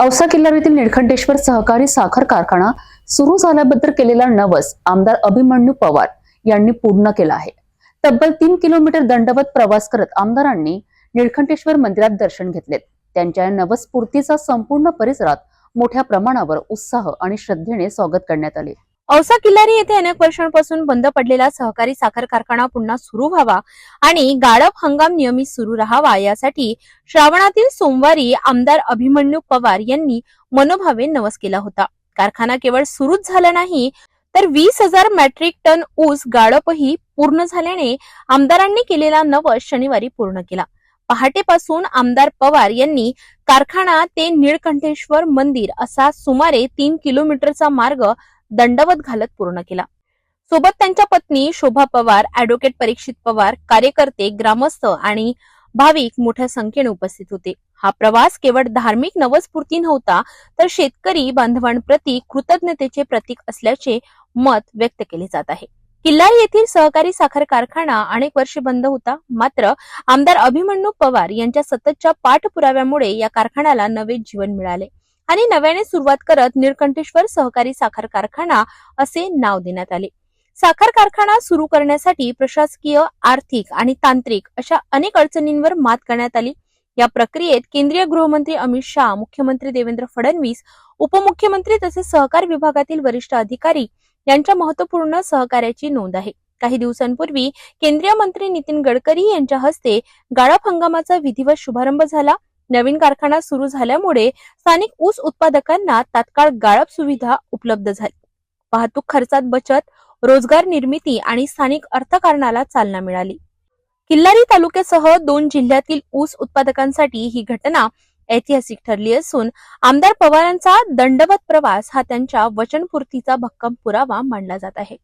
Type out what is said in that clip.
औसा किल्लारीतील निळखंडेश्वर सहकारी साखर कारखाना सुरू झाल्याबद्दल केलेला नवस आमदार अभिमन्यू पवार यांनी पूर्ण केला आहे. तब्बल तीन किलोमीटर दंडवत प्रवास करत आमदारांनी निळखंडेश्वर मंदिरात दर्शन घेतलेत. त्यांच्या या नवस्फूर्तीचा संपूर्ण परिसरात मोठ्या प्रमाणावर उत्साह आणि श्रद्धेने स्वागत करण्यात आले. औसा किल्लारी येथे अनेक वर्षांपासून बंद पडलेला सहकारी साखर कारखाना पुन्हा सुरू व्हावा आणि गाळप हंगाम नियमित सुरू राहावा यासाठी श्रावणातील सोमवारी आमदार अभिमन्यू पवार यांनी मनोभावे नवस केला होता. कारखाना केवळ सुरूच झाला नाही तर वीस हजार मॅट्रिक टन ऊस गाळपही पूर्ण झाल्याने आमदारांनी केलेला नवस शनिवारी पूर्ण केला. पहाटेपासून आमदार पवार यांनी कारखाना ते निळकंठेश्वर मंदिर असा सुमारे तीन किलोमीटरचा मार्ग दंडवत घालत पूर्ण केला. सोबत त्यांच्या पत्नी शोभा पवार ऍडव्होकेट परीक्षित पवार कार्यकर्ते ग्रामस्थ आणि भाविक मोठ्या संख्येने उपस्थित होते. हा प्रवास केवळ धार्मिक नवस्फूर्ती नव्हता तर शेतकरी बांधवांप्रती कृतज्ञतेचे प्रतीक असल्याचे मत व्यक्त केले जात आहे. किल्लारी येथील सहकारी साखर कारखाना अनेक वर्षे बंद होता मात्र आमदार अभिमन्यू पवार यांच्या सततच्या पाठपुराव्यामुळे या कारखान्याला नवे जीवन मिळाले. आणि नव्याने सुरुवात करत निळकंठेश्वर सहकारी साखर कारखाना असे नाव देण्यात आले. साखर कारखाना सुरू करण्यासाठी प्रशासकीय आर्थिक आणि तांत्रिक अशा अनेक अडचणींवर मात करण्यात आली. या प्रक्रियेत केंद्रीय गृहमंत्री अमित शहा मुख्यमंत्री देवेंद्र फडणवीस उपमुख्यमंत्री तसेच सहकार विभागातील वरिष्ठ अधिकारी यांच्या महत्त्वपूर्ण सहकार्याची नोंद आहे. काही दिवसांपूर्वी केंद्रीय मंत्री नितीन गडकरी यांच्या हस्ते गाळप हंगामाचा विधिवत शुभारंभ झाला. नवीन कारखाना सुरू झाल्यामुळे स्थानिक ऊस उत्पादकांना तात्काळ गाळप सुविधा उपलब्ध झाली. वाहतूक खर्चात बचत रोजगार निर्मिती आणि स्थानिक अर्थकारणाला चालना मिळाली. किल्लारी तालुक्यासह दोन जिल्ह्यातील ऊस उत्पादकांसाठी ही घटना ऐतिहासिक ठरली असून आमदार पवारांचा दंडवत प्रवास हा त्यांच्या वचनपूर्तीचा भक्कम पुरावा मानला जात आहे.